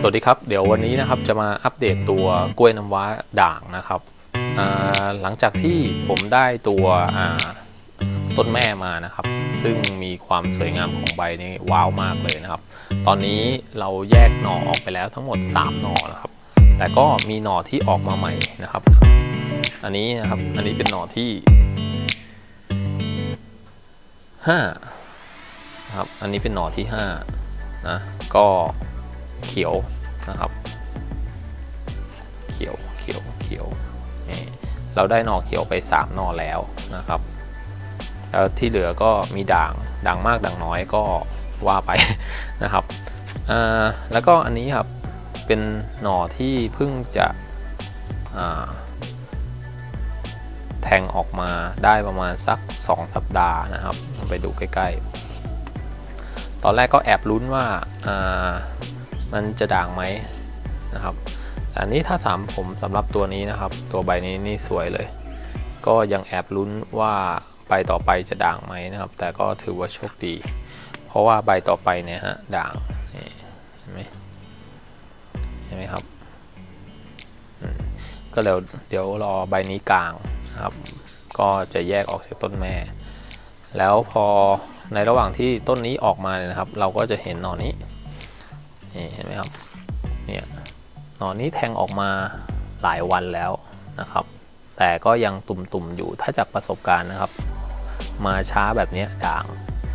สวัสดีครับ เดี๋ยววันนี้นะครับจะมาอัปเดตตัวกล้วยน้ำว้าด่างนะครับหลังจากที่ผมได้ตัวต้นแม่มานะครับ ซึ่งมีความสวยงามของใบนี่ว้าวมากเลยนะครับ ตอนนี้เราแยกหน่อออกไปแล้วทั้งหมด 3 หน่อนะครับ แต่ก็มีหน่อที่ออกมาใหม่นะครับ อันนี้นะครับอันนี้เป็นหน่อที่5นะครับอันนี้เป็นหน่อที่5นะก็ เขียวนะครับ เขียวเขียวเขียวเราได้หน่อเขียวไป 3 หน่อแล้วนะครับแล้วที่เหลือก็มีด่างด่างมากด่างน้อยก็ว่าไปนะครับอ่าแล้วก็อันนี้ครับเป็นหน่อที่เพิ่งจะแทงออกมาได้ประมาณสัก 2 สัปดาห์นะครับ ไปดูใกล้ๆ ตอนแรกก็แอบลุ้นว่า มันจะด่างไหมนะครับแต่นี้ถ้าสามผมสำหรับตัวนี้นะครับ ตัวใบนี้นี่สวยเลย ก็ยังแอบลุ้นว่าใบต่อไปจะด่างไหมนะครับ แต่ก็ถือว่าโชคดี เพราะว่าใบต่อไปเนี่ยฮะด่างเห็นไหมเห็นไหมครับก็เดี๋ยวเดี๋ยวรอใบนี้กลางนะครับ ก็จะแยกออกจากต้นแม่ แล้วพอในระหว่างที่ต้นนี้ออกมาเนี่ยนะครับ เราก็จะเห็นหนอนี้ นี่เห็นไหมครับเนี่ยหนอนนี้แทงออกมาหลายวันแล้วนะครับ แต่ก็ยังตุ่มๆอยู่ถ้าจากประสบการณ์นะครับ มาช้าแบบนี้ด่าง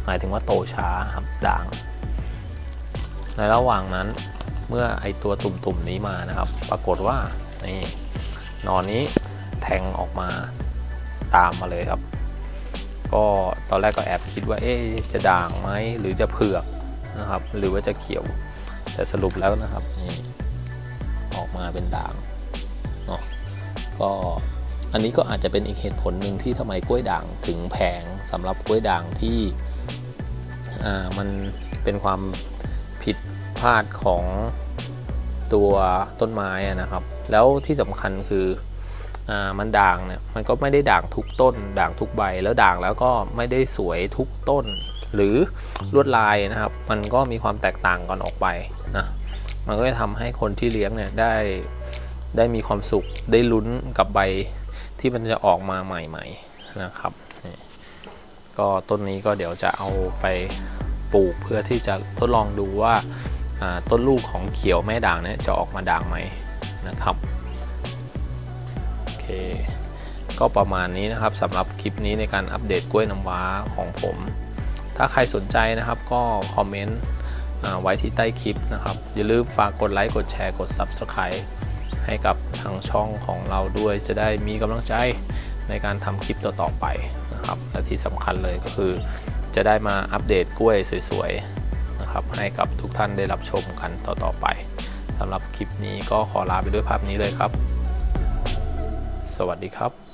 หมายถึงว่าโตช้าครับด่าง ในระหว่างนั้นเมื่อไอตัวตุ่มๆนี้มานะครับ ปรากฏว่านี่หนอนนี้แทงออกมาตามมาเลยครับ ก็ตอนแรกก็แอบคิดว่าเอ๊จะด่างไหมหรือจะเผือกนะครับ หรือว่าจะเขียว แต่สรุปแล้วนะครับนี่ออกมาเป็นด่างเนาะก็อันนี้ก็อาจจะเป็นอีกเหตุผลหนึ่งที่ทำไมกล้วยด่างถึงแพงสำหรับกล้วยด่างที่อ่ามันเป็นความผิดพลาดของตัวต้นไม้นะครับ แล้วที่สำคัญคืออ่ามันด่างเนี่ยมันก็ไม่ได้ด่างทุกต้น ด่างทุกใบแล้วด่างแล้วก็ไม่ได้สวยทุกต้น หรือลวดลายนะครับ มันก็มีความแตกต่างกันออกไปนะมันก็จะทำให้คนที่เลี้ยงเนี่ยได้ได้มีความสุขได้ลุ้นกับใบที่มันจะออกมาใหม่ๆนะครับ ก็ต้นนี้ก็เดี๋ยวจะเอาไปปลูกเพื่อที่จะทดลองดูว่าต้นลูกของเขียวแม่ด่างเนี่ยจะออกมาด่างไหมนะครับโอเคก็ประมาณนี้นะครับสำหรับคลิปนี้ในการอัปเดตกล้วยน้ำว้าของผม ถ้าใครสนใจนะครับก็คอมเมนต์ไว้ที่ใต้คลิปนะครับ อย่าลืมฝากกดไลค์กดแชร์กด Subscribe ให้กับทางช่องของเราด้วยจะได้มีกำลังใจในการทำคลิปต่อๆไปนะครับและที่สำคัญเลยก็คือ จะได้มาอัปเดตกล้วยสวยๆนะครับให้กับทุกท่านได้รับชมกันต่อๆไปสำหรับคลิปนี้ก็ขอลาไปด้วยภาพนี้เลยครับ สวัสดีครับ